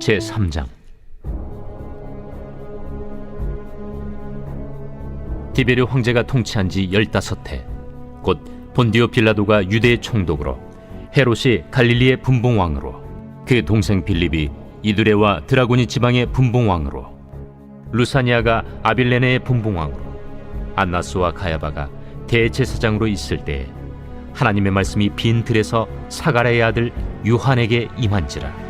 제 3장. 디베르 황제가 통치한 지 15해 곧 본디오 빌라도가 유대의 총독으로 헤롯이 갈릴리의 분봉왕으로 그 동생 빌립이 이두레와 드라고니 지방의 분봉왕으로 루사니아가 아빌레네의 분봉왕으로 안나스와 가야바가 대제사장으로 있을 때에 하나님의 말씀이 빈 들에서 사가랴의 아들 요한에게 임한지라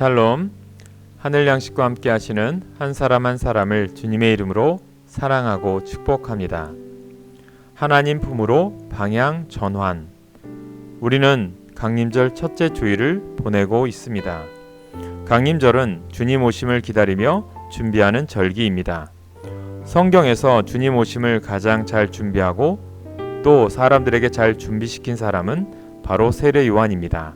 샬롬 하늘 양식과 함께 하시는 한 사람 한 사람을 주님의 이름으로 사랑하고 축복합니다. 하나님 품으로 방향 전환 우리는 강림절 첫째 주일을 보내고 있습니다. 강림절은 주님 오심을 기다리며 준비하는 절기입니다. 성경에서 주님 오심을 가장 잘 준비하고 또 사람들에게 잘 준비시킨 사람은 바로 세례 요한입니다.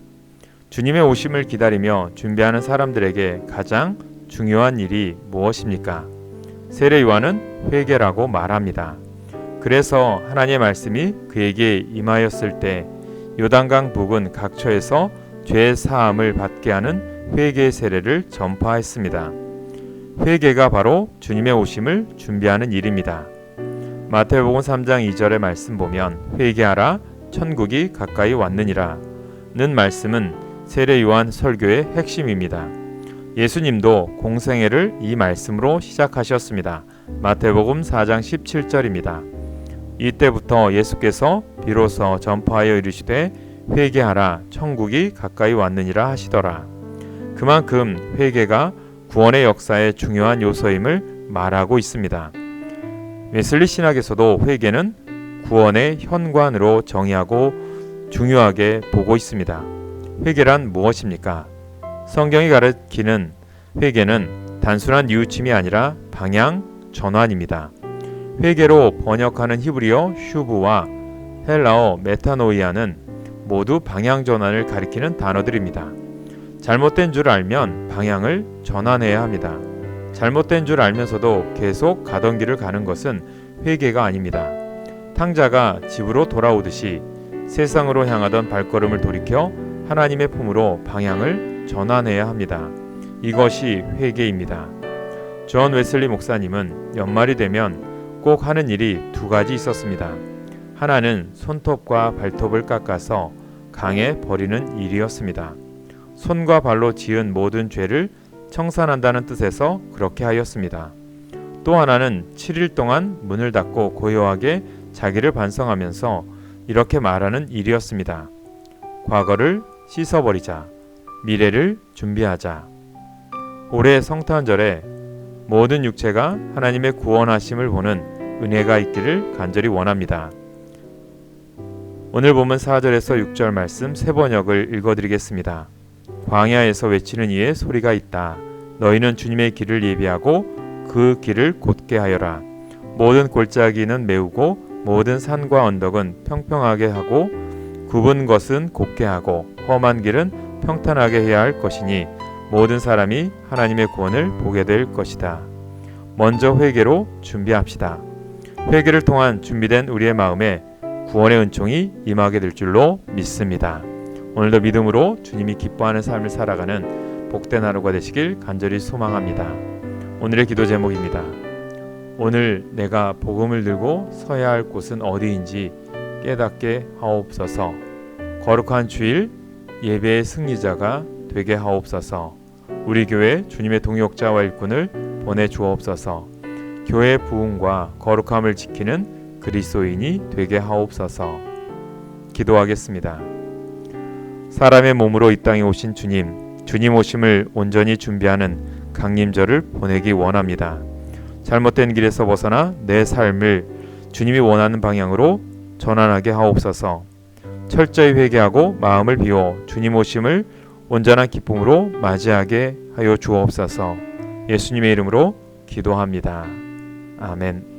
주님의 오심을 기다리며 준비하는 사람들에게 가장 중요한 일이 무엇입니까? 세례 요한은 회개라고 말합니다. 그래서 하나님의 말씀이 그에게 임하였을 때 요단강 부근 각처에서 죄 사함을 받게 하는 회개 세례를 전파했습니다. 회개가 바로 주님의 오심을 준비하는 일입니다. 마태복음 3장 2절의 말씀 보면 회개하라 천국이 가까이 왔느니라 는 말씀은 세례 요한 설교의 핵심입니다. 예수님도 공생애를 이 말씀으로 시작하셨습니다. 마태복음 4장 17절입니다. 이때부터 예수께서 비로소 전파하여 이르시되 회개하라 천국이 가까이 왔느니라 하시더라. 그만큼 회개가 구원의 역사의 중요한 요소임을 말하고 있습니다. 웨슬리 신학에서도 회개는 구원의 현관으로 정의하고 중요하게 보고 있습니다. 회개란 무엇입니까? 성경이 가르치는 회개는 단순한 뉘우침이 아니라 방향 전환입니다. 회개로 번역하는 히브리어 슈브와 헬라어 메타노이아는 모두 방향 전환을 가리키는 단어들입니다. 잘못된 줄 알면 방향을 전환해야 합니다. 잘못된 줄 알면서도 계속 가던 길을 가는 것은 회개가 아닙니다. 탕자가 집으로 돌아오듯이 세상으로 향하던 발걸음을 돌이켜 하나님의 품으로 방향을 전환해야 합니다. 이것이 회개입니다. 존 웨슬리 목사님은 연말이 되면 꼭 하는 일이 두 가지 있었습니다. 하나는 손톱과 발톱을 깎아서 강에 버리는 일이었습니다. 손과 발로 지은 모든 죄를 청산한다는 뜻에서 그렇게 하였습니다. 또 하나는 7일 동안 문을 닫고 고요하게 자기를 반성하면서 이렇게 말하는 일이었습니다. 과거를 씻어버리자. 미래를 준비하자. 올해 성탄절에 모든 육체가 하나님의 구원하심을 보는 은혜가 있기를 간절히 원합니다. 오늘 보면 4절에서 6절 말씀 세 번역을 읽어드리겠습니다. 광야에서 외치는 이의 소리가 있다. 너희는 주님의 길을 예비하고 그 길을 곧게 하여라. 모든 골짜기는 메우고 모든 산과 언덕은 평평하게 하고 굽은 것은 곧게 하고 험한 길은 평탄하게 해야 할 것이니 모든 사람이 하나님의 구원을 보게 될 것이다. 먼저 회개로 준비합시다. 회개를 통한 준비된 우리의 마음에 구원의 은총이 임하게 될 줄로 믿습니다. 오늘도 믿음으로 주님이 기뻐하는 삶을 살아가는 복된 하루가 되시길 간절히 소망합니다. 오늘의 기도 제목입니다. 오늘 내가 복음을 들고 서야 할 곳은 어디인지 깨닫게 하옵소서. 거룩한 주일 예배의 승리자가 되게 하옵소서. 우리 교회 주님의 동역자와 일꾼을 보내 주옵소서. 교회 부흥과 거룩함을 지키는 그리스도인이 되게 하옵소서. 기도하겠습니다. 사람의 몸으로 이 땅에 오신 주님, 주님 오심을 온전히 준비하는 강림절을 보내기 원합니다. 잘못된 길에서 벗어나 내 삶을 주님이 원하는 방향으로 전환하게 하옵소서. 철저히 회개하고 마음을 비워 주님 오심을 온전한 기쁨으로 맞이하게 하여 주옵소서. 예수님의 이름으로 기도합니다. 아멘.